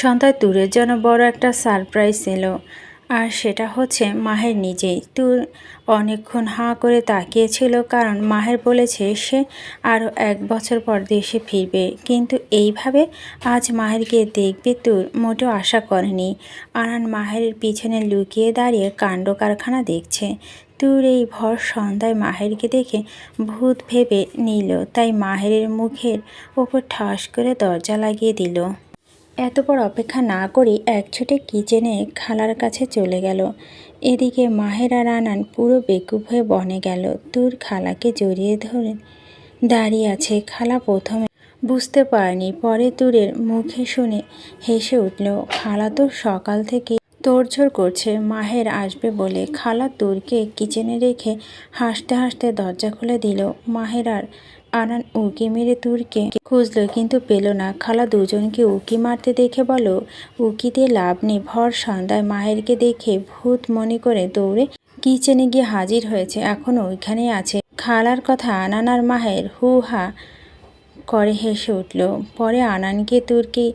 সন্ধ্যায় তুরের জন্য বড় একটা সারপ্রাইজ এলো আর সেটা হচ্ছে মাহের নিজেই। তুর অনেকক্ষণ হাঁ করে তাকিয়েছিল কারণ মাহের বলেছে সে আরও এক বছর পর দেশে ফিরবে। কিন্তু এইভাবে আজ মাহেরকে দেখবে তুর মোটেও আশা করেনি। আনান মাহের পিছনে লুকিয়ে দাঁড়িয়ে কাণ্ড কারখানা দেখছে। তুর এই ভর সন্ধ্যায় মাহেরকে দেখে ভূত ভেবে নিল। তাই মাহেরের মুখের ওপর ঠাস করে দরজা লাগিয়ে দিল। এতপর অপেক্ষা না করে এক ছুটে কিচেনে খালার কাছে চলে গেল। এদিকে মাহেরা রানান পুরো বেকুব হয়ে বনে গেল। তোর খালাকে জড়িয়ে ধরে দাঁড়িয়ে আছে। খালা প্রথমে বুঝতে পারেনি, পরে তুরের মুখে শুনে হেসে উঠল, খালা তো সকাল থেকে তোড়ঝোড় করছে, মাহের আসবে বলে। খালা তুরকে কিচেনে রেখে হাসতে হাসতে দরজা খুলে দিল। মাহের আর আনান উকি মেরে তুরকে খুঁজলো, কিন্তু পেল না। খালা দুজনকে উকি মারতে দেখে বলো, উকি দিয়ে লাভ নেই, ভর সন্ধ্যায় মাহেরকে দেখে ভূত মনে করে দৌড়ে কিচেনে গিয়ে হাজির হয়েছে এখনও ওইখানেই আছে। খালার কথা আনান আর মাহের হু হা করে হেসে উঠল। পরে আনানকে তুর্কি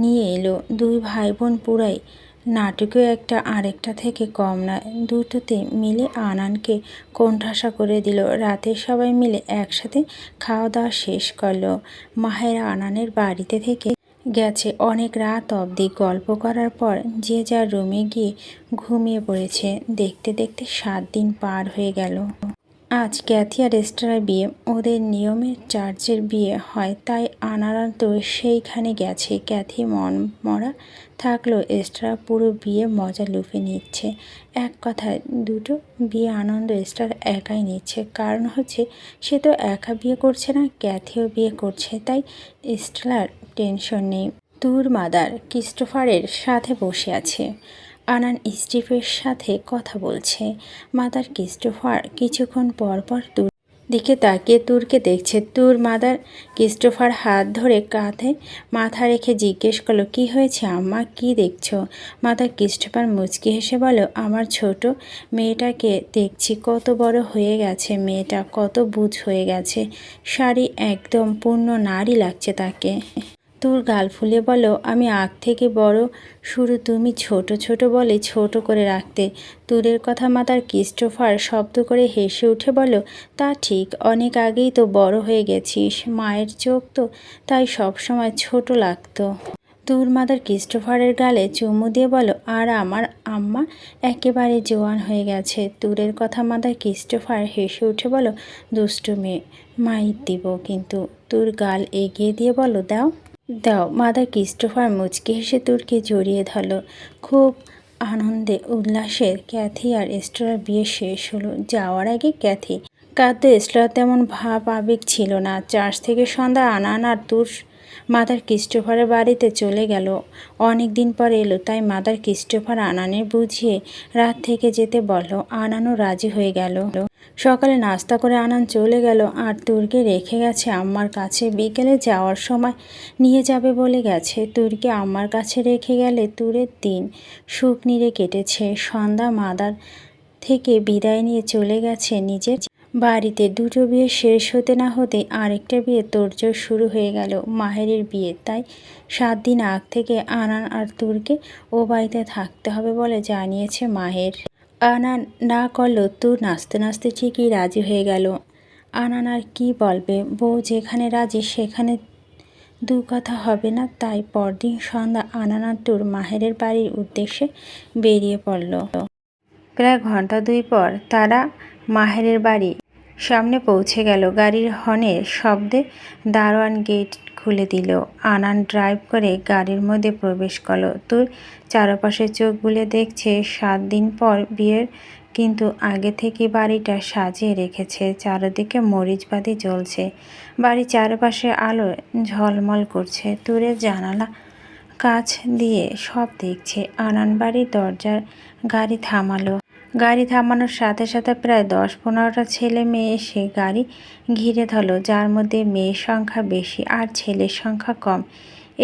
নিয়ে এলো, দুই ভাই বোন পুরাই নাটকীয় একটা আরেকটা থেকে কম নয়, দুটোতে মিলে আনানকে কোণঠাসা করে দিল। রাতে সবাই মিলে একসাথে খাওয়া দাওয়া শেষ করল। মাহের আনানের বাড়িতে থেকে গেছে অনেক রাত অবধি। গল্প করার পর যে যার রুমে গিয়ে ঘুমিয়ে পড়েছে, দেখতে দেখতে সাত দিন পার হয়ে গেল। আজ ক্যাথি আর এস্টার বিয়ে, ওদের নিয়মের চার্চের বিয়ে হয়, তাই আনারা তো সেইখানে গেছে। ক্যাথি মন মরা থাকল এস্টার পুরো বিয়ে মজা লুফে নিচ্ছে। এক কথায়, দুটো বিয়ে আনন্দ এস্টার একাই নিচ্ছে। কারণ হচ্ছে, সে তো একা বিয়ে করছে না, ক্যাথিও বিয়ে করছে, তাই এস্টার টেনশন নেই। তুর মাদার ক্রিস্টোফারের সাথে বসে আছে। আনান স্টিফের সাথে কথা বলছে। মাদার ক্রিস্টোফার কিছুক্ষণ পর পর তুর দিকে তাকিয়ে তুরকে দেখছে। তুর মাদার ক্রিস্টোফার হাত ধরে কাঁধে মাথা রেখে জিজ্ঞেস করল, কি হয়েছে আম্মা? কি দেখছ? মাদার ক্রিস্টোফার মুচকি হেসে বলো আমার ছোট মেয়েটাকে দেখছি, কত বড় হয়ে গেছে মেয়েটা, কত বুঝ হয়ে গেছে। শাড়ি একদম পূর্ণ নারী লাগছে তাকে। তোর গাল ফুলে বলো, আমি আগ থেকে বড়, শুরু তুমি ছোট ছোট বলে ছোট করে রাখতে। তুরের কথা মাতার ক্রিস্টোফার শব্দ করে হেসে উঠে বলো, তা ঠিক, অনেক আগেই তো বড় হয়ে গেছিস, মায়ের চোখ তো তাই সব সময় ছোট লাগতো। তুর মাদার ক্রিস্টোফারের গালে চুমু দিয়ে বলো, আর আমার আম্মা একেবারে জোয়ান হয়ে গেছে। তুরের কথা মাদার ক্রিস্টোফার হেসে উঠে বলো দুষ্টু মেয়ে মাইর দিব কিন্তু। তোর গাল এগিয়ে দিয়ে বলো, দাও। দাও, মাদার ক্রিস্টোফার মুচকি হেসে তুরকে জড়িয়ে ধরল। খুব আনন্দে, উল্লাসে ক্যাথি আর এস্ট্রার বিয়ে শেষ হলো। যাওয়ার আগে ক্যাথি, কাঁদতে এস্ট্রার তেমন ভাব আবেগ ছিল না। চার্চ থেকে সন্ধ্যা আনান আর তুর মাদার ক্রিস্টোফারের বাড়িতে চলে গেল। অনেক দিন পর এলো, তাই মাদার ক্রিস্টোফার আনানের বুঝিয়ে রাত থেকে যেতে বলল। আনানও রাজি হয়ে গেল। সকালে নাস্তা করে আনান চলে গেল আর তুর্কে রেখে গেছে আম্মার কাছে। বিকেলে যাওয়ার সময় নিয়ে যাবে বলে গেছে। তুর্কে আম্মার কাছে রেখে গেলে তুরের দিন সুখ নিরে কেটেছে। সন্ধ্যা মাদার থেকে বিদায় নিয়ে চলে গেছে নিজের বাড়িতে। দুটো বিয়ে শেষ হতে না হতে আরেকটা বিয়ে তোড়জোড় শুরু হয়ে গেল মাহেরের বিয়ে। তাই সাত দিন আগ থেকে আনান আর তুরকে ও বাড়িতে থাকতে হবে বলে জানিয়েছে মাহের। আনান না করল তুর নাচতে নাচতে ঠিকই রাজি হয়ে গেল। আনান আর কী বলবে? বউ যেখানে রাজি সেখানে দু কথা হবে না। তাই পরদিন সন্ধ্যা আনানার টুর মাহেরের বাড়ির উদ্দেশ্যে বেরিয়ে পড়ল। প্রায় ঘণ্টা দুই পর তারা মাহেরের বাড়ি সামনে পৌঁছে গেল। গাড়ির হর্নের শব্দে দারোয়ান গেট খুলে দিল। আনান ড্রাইভ করে গাড়ির মধ্যে প্রবেশ করল। তোর চারপাশে চোখ বুলে দেখছে, সাত দিন পর বিয়ের, কিন্তু আগে থেকে বাড়িটা সাজিয়ে রেখেছে। চারদিকে মরিচবাতি জ্বলছে। বাড়ির চারপাশে আলো ঝলমল করছে। তুরের জানালা, কাছ দিয়ে সব দেখছে। আনান বাড়ির দরজার গাড়ি থামালো। গাড়ি থামানোর সাথে সাথে প্রায় দশ পনেরোটা ছেলে মেয়ে এসে গাড়ি ঘিরে ধরলো, যার মধ্যে মেয়ের সংখ্যা বেশি আর ছেলের সংখ্যা কম।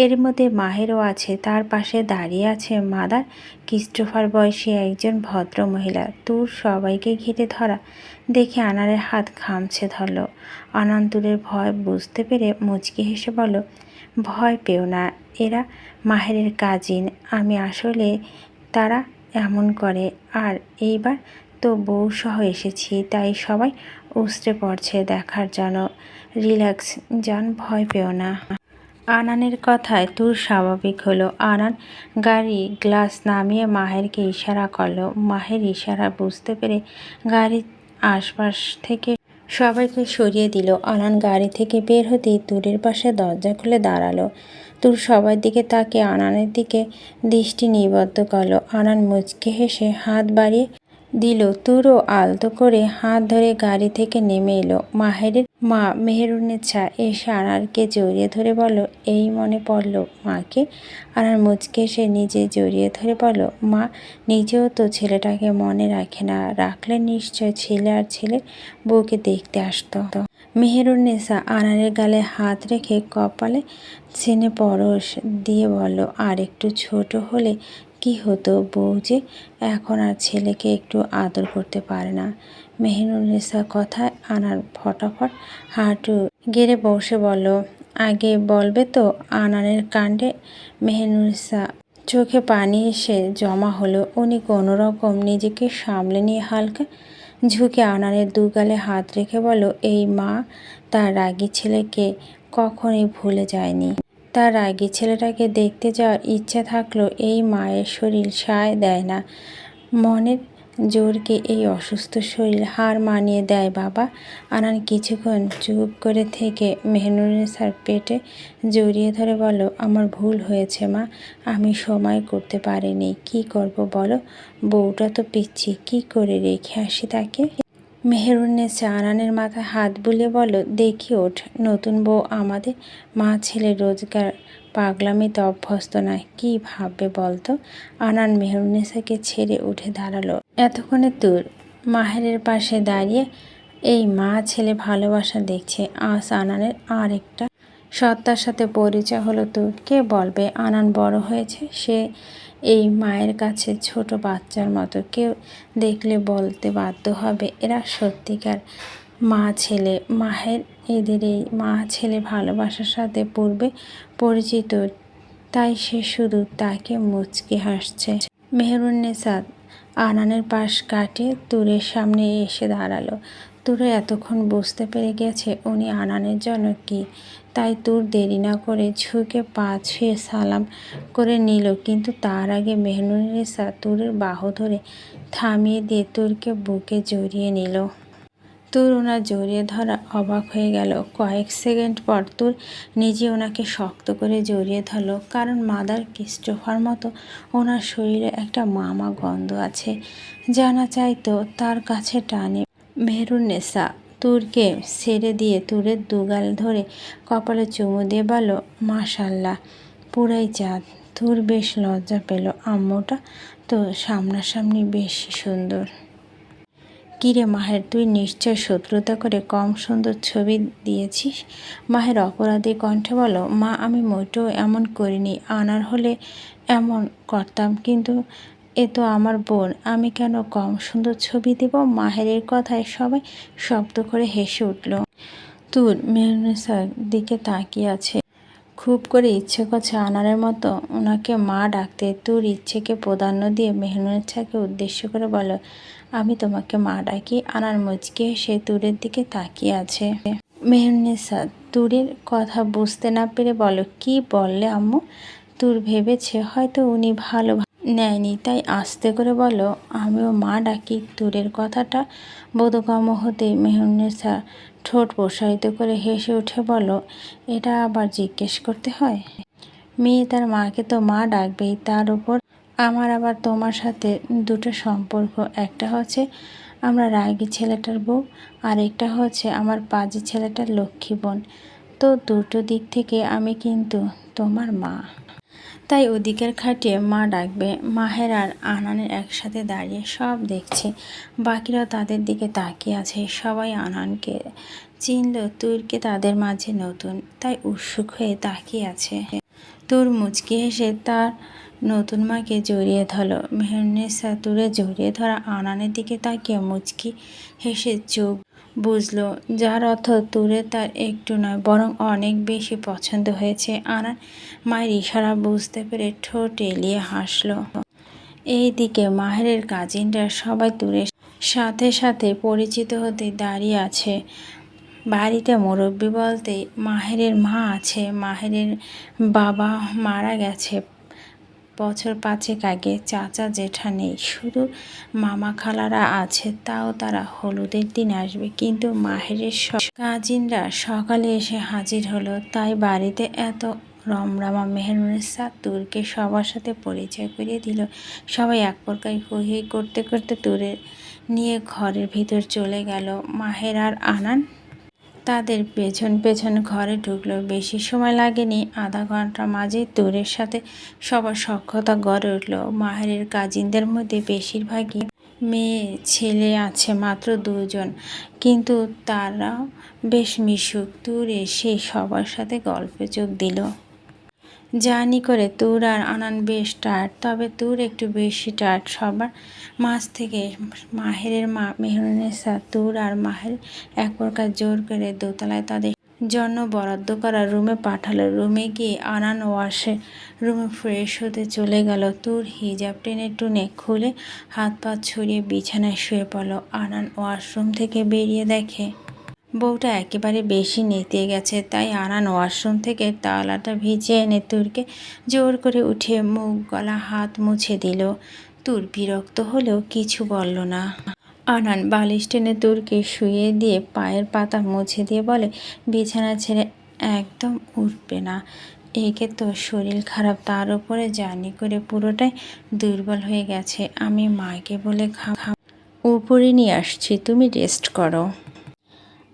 এর মধ্যে মাহেরও আছে, তার পাশে দাঁড়িয়ে আছে মাদার ক্রিস্টোফার বয়সী একজন ভদ্র মহিলা। তুর সবাইকে ঘিরে ধরা দেখে আনারের হাত খামছে ধরল। অনন্তরের ভয় বুঝতে পেরে মুচকি হেসে বলো ভয় পেও না, এরা মাহেরের কাজিন আমি আসলে তারা এমন করে। আর এইবার তো বউ সহ এসেছি, তাই সবাই উস্ত্রে পড়ছে দেখার জন্য রিল্যাক্স, যান, ভয় পেও না। আনানের কথায় তুর স্বাভাবিক হলো। আনান গাড়ি, গ্লাস নামিয়ে মাহেরকে ইশারা করল। মাহের ইশারা বুঝতে পেরে গাড়ির আশপাশ থেকে সবাইকে সরিয়ে দিল। আনান গাড়ি থেকে বের হতেই তুরের পাশে দরজা খুলে দাঁড়াল। তুর সবার দিকে তাকে আনানের দিকে দৃষ্টি নিবদ্ধ করল। আনান মুচকে হেসে হাত বাড়িয়ে দিল, তুরও আলতো করে হাত ধরে গাড়ি থেকে নেমে এলো। মাহেরের মা মেহেরুন্নেছা এসে আনারকে জড়িয়ে ধরে বলল, এই মনে পড়ল মাকে? আনার মুচকে এসে নিজে জড়িয়ে ধরে বলল, মা, নিজেও তো ছেলেটাকে মনে রাখে না। রাখলে নিশ্চয় ছেলে আর ছেলে বউকে দেখতে আসতো। মেহেরুন্নেসা আনারের গালে হাত রেখে কপালে ছেনে পরশ দিয়ে বলল, আর একটু ছোট হলে কি হতো বউ যে এখন আর ছেলেকে একটু আদর করতে পারে না? মেহেরুন মেহেরুন্নেসা কথায় আনার ফটাফট হাঁটু গেড়ে বসে বলল, আগে বলবে তো আনানের কাণ্ডে? মেহেরুন্নেসা চোখে পানি এসে জমা হলো। উনি কোনোরকম নিজেকে সামলে নিয়ে হালকা ঝুঁকে আনানের দুগালে হাত রেখে বল এই মা, তার রাগী ছেলেকে কখনোই ভুলে যায়নি। তার রাগী ছেলেটাকে দেখতে যাওয়ার ইচ্ছা থাকলেও এই মায়ের শরীর সায় দেয় না। মনের জোরকে এই অসুস্থ শরীর হার মানিয়ে দেয় বাবা। আনান কিছুক্ষণ চুপ করে থেকে মেহনুরেসার পেটে জড়িয়ে ধরে বলো আমার ভুল হয়েছে মা, আমি সময় করতে পারিনি। কি করব বলো? বউটা তো পিচ্ছি, কি করে রেখে আসি তাকে? মেহেরুন্নেসা আনানের মাথায় হাত বুলিয়ে বলো দেখি ওঠ, নতুন বউ আমাদের মা ছেলে রোজগার পাগলামিতে অভ্যস্ত নয়। কি ভাববে বলতো? আনান মেহরুন্নেসাকে ছেড়ে উঠে দাঁড়াল। এতক্ষণে তুর মাহেরের পাশে দাঁড়িয়ে এই মা ছেলে ভালোবাসা দেখছে। আজ আনানের আর একটা সত্তার সাথে পরিচয় হলো তোর। কে বলবে? আনান বড় হয়েছে, সে এই মায়ের কাছে ছোট বাচ্চার মতো। কেউ দেখলে বলতে বাধ্য হবে, এরা সত্যিকার মা ছেলে। মাহের এদের এই মা ছেলে ভালোবাসার সাথে পূর্বে পরিচিত, তাই সে শুধু তাকে মুচকি হাসছে। মেহরুন্নেসাদ আনানের পাশ কাটিয়ে তুরের সামনে এসে দাঁড়াল। তুরে এতক্ষণ বুঝতে পেরে গেছে উনি আনানের জন্য কি, তাই তুর দেরি না করে ঝুঁকে পা ছুঁয়ে সালাম করে নিল। কিন্তু তার আগে মেহরুন্নেসা তুরের বাহু ধরে থামিয়ে দিয়ে তুরকে বুকে জড়িয়ে নিল। তুর ওনার জড়িয়ে ধরা অবাক হয়ে গেল। কয়েক সেকেন্ড পর তুর নিজে ওনাকে শক্ত করে জড়িয়ে ধরল, কারণ মাদার ক্রিস্টোফার মতো ওনার শরীরে একটা মামা গন্ধ আছে। জানা চাইতো তার কাছে টানে মেহরুন্নেসা তুরকে ছেড়ে দিয়ে তুরের দুগাল ধরে কপালে চুমু দিয়ে বলল, মাশাল্লাহ, পুরাই চাঁদ তুর বেশ লজ্জা পেল। আম্মুটা তো সামনাসামনি বেশি সুন্দর। কিরে মাহের, তুই নিশ্চয় শত্রুতা করে কম সুন্দর ছবি দিয়েছিস? মাহের অপরাধী কণ্ঠে বলো, মা, আমি মোটেও এমন করিনি। আনার হলে এমন করতাম, কিন্তু এ তো আমার বোন। আমি কেন কম সুন্দর ছবি দেব? মাহেরের কথায় সবাই শব্দ করে হেসে উঠল। তুর মেহনেসার দিকে তাকিয়ে আছে। খুব করে ইচ্ছে করছে আনারের মতো। ওনাকে মা ডাকতে তোর ইচ্ছেকে প্রাধান্য দিয়ে মেহনুচ্ছাকে উদ্দেশ্য করে বলো, আমি তোমাকে মা ডাকি, আনার মুচকে সে তুরের দিকে তাকিয়ে আছে। মেহনেসা তুরের কথা বুঝতে না পেরে বলো, কি বললে আম্মু? তুর ভেবেছে হয়তো উনি ভালো নেয়নি, তাই আস্তে করে বলো, আমিও মা ডাকি তুরের কথাটা। বোধগম্য হতেই মেহনেসা ঠোঁট প্রসারিত করে হেসে উঠে বলো এটা আবার জিজ্ঞেস করতে হয়? মেয়ে, তার মাকে তো মা ডাকবেই, তার উপর আমার আবার তোমার সাথে দুটো সম্পর্ক। একটা হচ্ছে আমরা রাগি ছেলেটার বউ, আর একটা হচ্ছে আমার পাজি ছেলেটার লক্ষ্মী বোন। তো দুটো দিক থেকে আমি কিন্তু তোমার মা। তাই ওদিকের খাটিয়ে মা ডাকবে, মাহের আর আনানের একসাথে দাঁড়িয়ে সব দেখছে। বাকিরা তাদের দিকে তাকিয়ে আছে। সবাই আনানকে চিনল, তুরকে তাদের মাঝে নতুন, তাই উৎসুক হয়ে তাকিয়ে আছে। তুর মুচকি হেসে তার নতুন মাকে জড়িয়ে ধরল। মেহরনেসা তুরে জড়িয়ে ধরা আনানের দিকে তাকিয়ে মুচকি হেসে চোখ বুঝলো, যার অর্থ তুরে তার একটু নয়, বরং অনেক বেশি পছন্দ হয়েছে। আনান মায়ের ইশারা বুঝতে পেরে ঠোঁট এলিয়ে হাসলো। এইদিকে মাহেরের কাজিনরা সবাই তুরের সাথে সাথে পরিচিত হতে দাঁড়িয়ে আছে। বাড়িতে মুরব্বী বলতে মাহেরের মা আছে, মাহেরের বাবা মারা গেছে। বছর পাঁচেক আগে চাচা জেঠা নেই। শুধু মামা খালারা আছে, তাও তারা হলুদের দিন আসবে। কিন্তু মাহেরের কাজিনরা সকালে এসে হাজির হলো। তাই বাড়িতে এত রমরামা মেহরুনেসা তুরকে সবার সাথে পরিচয় করিয়ে দিল। সবাই এক প্রকার হই করতে করতে তুরে নিয়ে ঘরের ভিতর চলে গেল। মাহের আর আনান তাদের পেছন পেছন ঘরে ঢুকলো। বেশি সময় লাগেনি, আধা ঘণ্টা মাঝে দূরের সাথে সবার সক্ষতা গড়ে উঠল। মাহেরের কাজিনদের মধ্যে বেশিরভাগই মেয়ে, ছেলে আছে মাত্র দুজন। কিন্তু তারা বেশ মিশুক। দূরে সেই সবার সাথে গল্পে যোগ দিল। জার্নি করে তুর আর আনান বেশ টায়ার্ড তবে তুর একটু বেশি টায়ার্ড সবার মাঝ থেকে মাহেরের মা মেহরুনেসা তুর আর মাহের এক প্রকার জোর করে দোতলায় তাদের জন্য বরাদ্দ করা রুমে পাঠালো। রুমে গিয়ে আনান ওয়াশে রুমে ফ্রেশ হতে চলে গেল। তুর হিজাব টেনে টুনে খুলে হাত পা ছড়িয়ে বিছানায় শুয়ে পড়ল। আনান ওয়াশরুম থেকে বেরিয়ে দেখে বউটা একেবারে বেশি নেতিয়ে গেছে, তাই আনান ওয়াশরুম থেকে তাওয়ালাটা ভিজিয়ে এনে তুরকে জোর করে উঠে মুখ গলা হাত মুছে দিল। তুর বিরক্ত হলেও কিছু বলল না। আনান বালিশ টেনে তুরকে শুয়ে দিয়ে পায়ের পাতা মুছে দিয়ে বলে, বিছানা ছেড়ে একদম উঠবে না। একে তো শরীর খারাপ, তার উপরে জার্নি করে পুরোটাই দুর্বল হয়ে গেছে। আমি মাকে বলে খা উপরে নিয়ে আসছি, তুমি রেস্ট করো।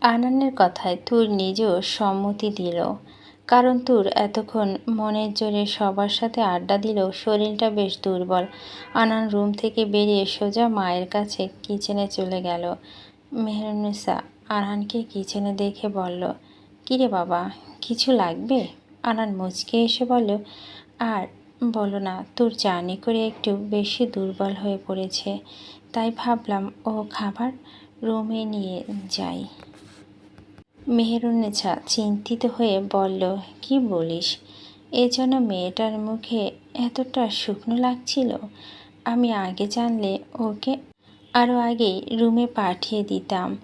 আনানের কথায় তুর নিজেও সম্মতি দিল। কারণ তুর এতক্ষণ মনের জোরে সবার সাথে আড্ডা দিলেও শরীরটা বেশ দুর্বল। আনান রুম থেকে বেরিয়ে সোজা মায়ের কাছে কিচেনে চলে গেল। মেহরুনিসা আনানকে কিচেনে দেখে বলল, কিরে বাবা, কিছু লাগবে? আনান মুচকে এসে বলল, আর বলো না, তোর জার্নি করে একটু বেশি দুর্বল হয়ে পড়েছে। তাই ভাবলাম ও খাবার রুমে নিয়ে যাই। মেহেরুন্নেছা চিন্তিত হয়ে বলল, কি বলিস? এজন্য মেয়েটার মুখে এতটা শুকনো লাগছিল। আমি আগে জানলে ওকে আরও আগেই রুমে পাঠিয়ে দিতাম।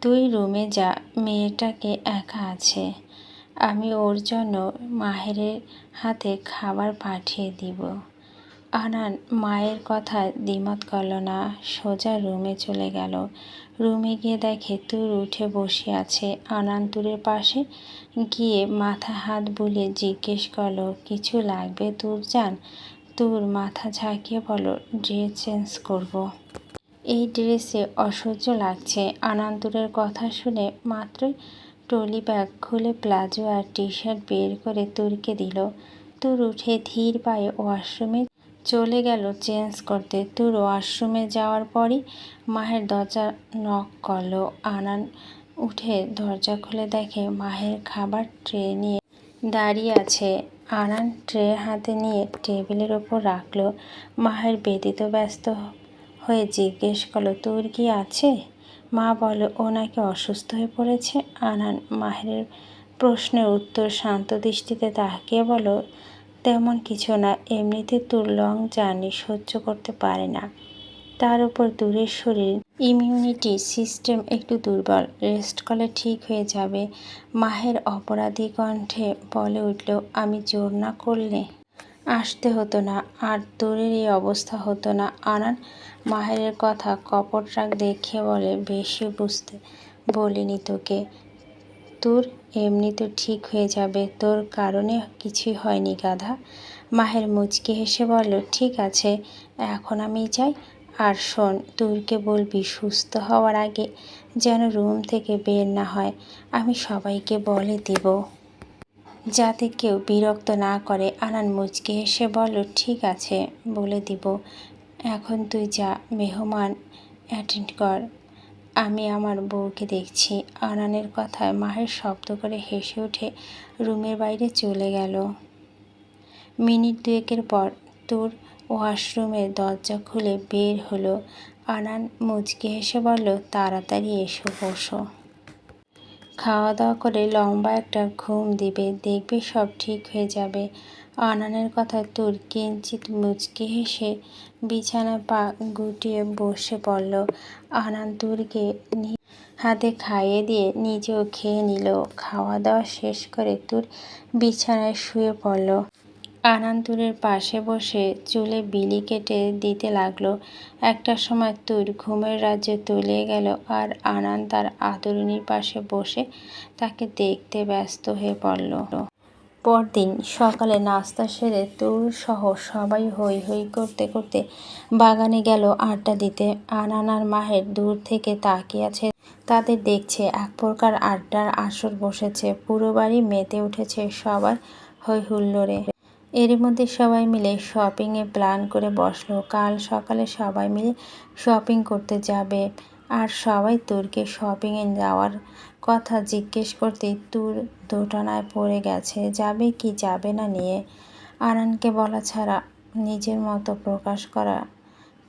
তুই রুমে যা, মেয়েটাকে একা আছে। আমি ওর জন্য মাহেরের হাতে খাবার পাঠিয়ে দিব। আনান মায়ের কথায় দ্বিমত করল না, সোজা রুমে চলে গেল। রুমে গিয়ে দেখে তুর উঠে বসে আছে। আনান তুরের পাশে গিয়ে মাথা হাত বুলিয়ে জিজ্ঞেস করল, কিছু লাগবে তুর যান তুর মাথা ঝাঁকিয়ে বলো ড্রেস চেঞ্জ করব। এই ড্রেসে অসহ্য লাগছে। আনান্তুরের কথা শুনে মাত্রই ট্রলি ব্যাগ খুলে প্লাজো আর টি শার্ট বের করে তুরকে দিল। তুর উঠে ধীর পায়ে ওয়াশরুমে চলে গেল চেঞ্জ করতে। তুর ওয়াশরুমে যাওয়ার পরই মাহের দরজা নক করল। আনান উঠে দরজা খুলে দেখে মাহের খাবার ট্রে নিয়ে দাঁড়িয়ে আছে। আনান ট্রে হাতে নিয়ে টেবিলের ওপর রাখল। মাহের ব্যতীত ব্যস্ত হয়ে জিজ্ঞেস করল, তোর কি আছে? মা বলো ও নাকি অসুস্থ হয়ে পড়েছে। আনান মাহের প্রশ্নের উত্তর শান্ত দৃষ্টিতে তাকিয়ে বলো তেমন কিছু না, এমনিতে তোর লং জার্নি সহ্য করতে পারে না। তার উপর দূরের শরীর ইমিউনিটি সিস্টেম একটু দুর্বল রেস্ট করলে ঠিক হয়ে যাবে। মাহের অপরাধী কণ্ঠে বলে উঠল, আমি জোর না করলে? আসতে হতো না, আর তোরের এই অবস্থা হতো না। আনান মাহেরের কথা কপট রাগ দেখে বলে, বেশি বুঝতে বলিনি তোকে। তোর এমনি তো ঠিক হয়ে যাবে, তোর কারণে কিছুই হয়নি গাধা। মাহের মুচকি হেসে বলল, ঠিক আছে, এখন আমি যাই। আর শোন, তুরকে বলবি সুস্থ হওয়ার আগে যেন রুম থেকে বের না হয়, আমি সবাইকে বলে দিব। যাতে কেউ বিরক্ত না করে, আনান মুচকি হেসে বলল, ঠিক আছে, বলে দিব। এখন তুই যা, মেহমান অ্যাটেন্ড কর। আমি আমার বউকে দেখছি। আনানের কথায় মাহের শব্দ করে হেসে উঠে রুমের বাইরে চলে গেল। মিনিট দুয়েকের পর তোর ওয়াশরুমের দরজা খুলে বের হলো। আনান মুচকি হেসে বলল, তাড়াতাড়ি এসো, বসো। খাওয়া দাওয়া করে লম্বা একটা ঘুম দিবে, দেখবে সব ঠিক হয়ে যাবে। আনানের কথায় তোর কিঞ্চিত মুচকি হেসে বিছানা পা গুটিয়ে বসে পড়ল। আনান তুরকে হাতে খাইয়ে দিয়ে নিজেও খেয়ে নিল। খাওয়া দাওয়া শেষ করে তুর বিছানায় শুয়ে পড়ল। আনান্তুরের পাশে বসে চুলে বিলি কেটে দিতে লাগল। একটা সময় তুর ঘুমের রাজ্যে তলিয়ে গেল আর আনান তার আদরণীর পাশে বসে তাকে দেখতে ব্যস্ত হয়ে পড়ল। পরদিন সকালে নাস্তা সেরে তুর সহ সবাই হই হই করতে করতে বাগানে গেল আড্ডা দিতে। আনানার মাহের দূর থেকে তাকিয়ে আছে, তাদের দেখছে এক প্রকার আড্ডার আসর বসেছে। পুরো বাড়ি মেতে উঠেছে সবার হই হুল্লোড়ে। এর মধ্যে সবাই মিলে শপিংয়ে প্ল্যান করে বসল। কাল সকালে সবাই মিলে শপিং করতে যাবে। আর সবাই তুরকে শপিংয়ে যাওয়ার কথা জিজ্ঞেস করতে তুর দোটানায় পড়ে গেছে। যাবে কি যাবে না নিয়ে আনানকে বলা ছাড়া নিজের মতো প্রকাশ করা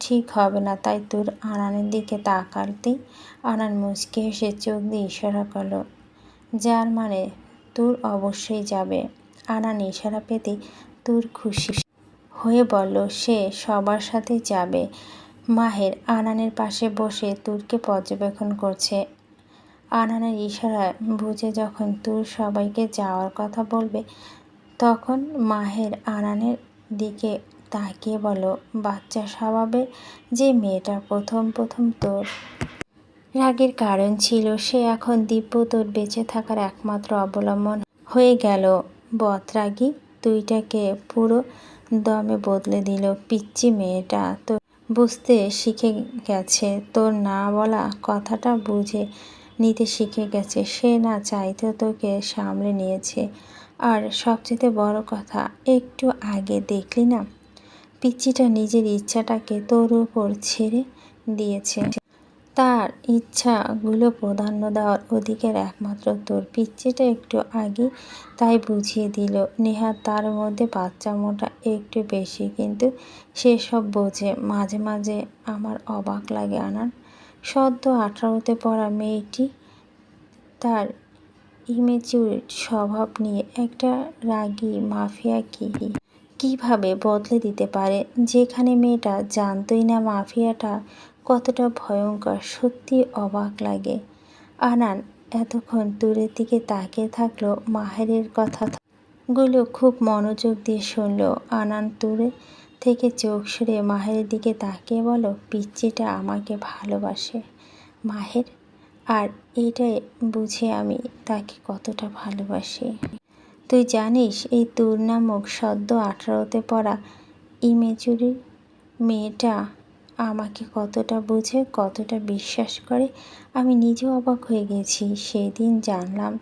ঠিক হবে না। তাই তুর আনানের দিকে তাকাতেই আনান মুচকে হেসে চোখ দিয়ে ইশারা করল, যার মানে তুর অবশ্যই যাবে। আনান ইশারা পেতে তুর খুশি হয়ে বলল, সে সবার সাথে যাবে। মাহের আনানের পাশে বসে তুরকে পর্যবেক্ষণ করছে। আনানের ইশারায় বুঝে যখন তুর সবাইকে যাওয়ার কথা বলবে, তখন মাহের আনানের দিকে তাকিয়ে বলো বাচ্চা স্বভাবের যে মেয়েটা প্রথম প্রথম তোর রাগের কারণ ছিল, সে এখন দিব্য তোর বেঁচে থাকার একমাত্র অবলম্বন হয়ে গেল। বতরাগী তুইটাকে পুরো দমে বদলে দিল। পিচ্চি মেয়েটা তো বুঝতে শিখে গেছে। তোর না বলা কথাটা বুঝে নিতে শিখে গেছে। সে না চাইতেও তোকে সামলে নিয়েছে। আর সবচেয়ে বড় কথা, একটু আগে দেখলি না? পিচ্চিটা নিজের ইচ্ছাটাকে তোর উপর ছেড়ে দিয়েছে। তার ইচ্ছাগুলো প্রাধান্য দেওয়ার অধিকার একমাত্র তোর। পিচ্চিটা একটু আগে তাই বুঝিয়ে দিল। নেহা তার মধ্যে বাচ্চা মোটা একটু বেশি, কিন্তু সেসব বোঝে। মাঝে মাঝে আমার অবাক লাগে আনার সদ্য আঠারোতে পড়া মেয়েটি তার ইমেচিউর স্বভাব নিয়ে একটা রাগী মাফিয়া কি কীভাবে বদলে দিতে পারে? যেখানে মেয়েটা জানতই না মাফিয়াটা কতটা ভয়ঙ্কর, সত্যি অবাক লাগে। আনান এতক্ষণ দূরের দিকে তাকিয়ে থাকল, মাহেরের কথা গুলো খুব মনোযোগ দিয়ে শুনলো। আনান দূরে থেকে চোখ সরে মাহের দিকে তাকিয়ে বলো, পিচ্চিটা আমাকে ভালোবাসে। মাহের? আর এইটাই বুঝে আমি তাকে কতটা ভালোবাসি। তুই জানিস, এই তুর নামক সদ্য আঠারোতে পড়া ইমেচুরি মেয়েটা আমাকে কতটা বুঝে, কতটা বিশ্বাস করে, আমি নিজেও অবাক হয়ে গেছি। সেই দিন জানলাম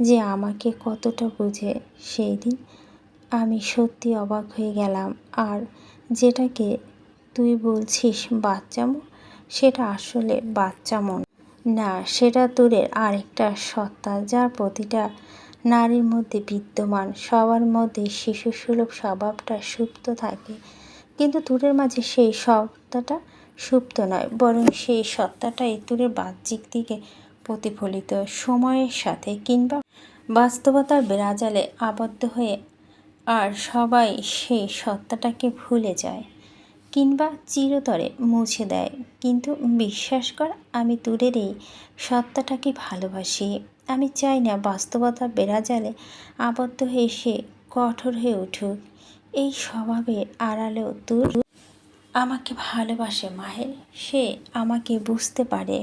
যে আমাকে কতটা বুঝে। সেই দিন আমি সত্যি অবাক হয়ে গেলাম। আর যেটাকে তুই বলছিস বাচ্চামো সেটা আসলে বাচ্চামো না, সেটা তোরের আরেকটা সত্তা, যার প্রতিটা নারীর মধ্যে বিদ্যমান, সবার মধ্যে শিশুসুলভ স্বভাবটা সুপ্ত থাকে। কিন্তু তুরের মাঝে সেই সত্তাটা সুপ্ত নয়, বরং সেই সত্তাটাই তুরের বাহ্যিক দিকে প্রতিফলিত সময়ের সাথে কিংবা বাস্তবতার বেড়াজালে আবদ্ধ হয়ে আর সবাই সেই সত্তাটাকে ভুলে যায় কিংবা চিরতরে মুছে দেয়। কিন্তু বিশ্বাস কর, আমি তুরের এই সত্তাটাকে ভালোবাসি। আমি চাই না বাস্তবতা বেড়াজালে আবদ্ধ হয়ে সে কঠোর হয়ে উঠুক। এই স্বভাবের আড়ালেও তুর আমাকে ভালোবাসে মাহের সে আমাকে বুঝতে পারে।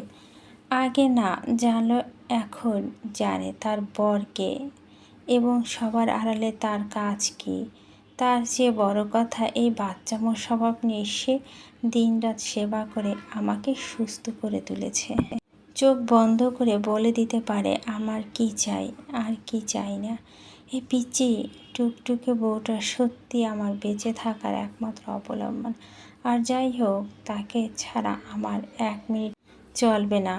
আগে না জানলো এখন জানে তার বরকে। এবং সবার আড়ালে তার কাজ কি? তার চেয়ে বড় কথা, এই বাচ্চামো স্বভাব নিয়ে সে দিনরাত সেবা করে আমাকে সুস্থ করে তুলেছে। চোখ বন্ধ করে বলে দিতে পারে, আমার কি চাই? আর কি চাই না? এ পিচি টুকটুকে বউটা সত্যি আমার বেঁচে থাকার একমাত্র অবলম্বন। আর যাই হোক, তাকে ছাড়া আমার এক মিনিট চলবে না।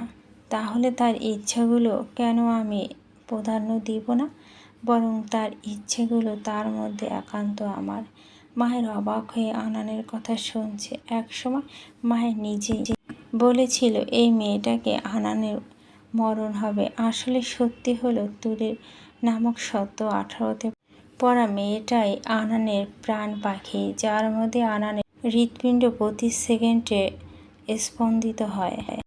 তাহলে তার ইচ্ছাগুলো কেন আমি প্রাধান্য দিব না? বরং তার ইচ্ছেগুলো তার মধ্যে একান্ত আমার। মায়ের অবাক হয়ে আনানের কথা শুনছে। একসময় মায়ের নিজে বলেছিল, এই মেয়েটাকে আনানের মরণ হবে। আসলে সত্যি হলো তুরের নামক সত্য আঠারোতে পড়া মেয়েটাই আনানের প্রাণ পাখি, যার মধ্যে আনানের হৃৎপিণ্ড প্রতি সেকেন্ডে স্পন্দিত হয়।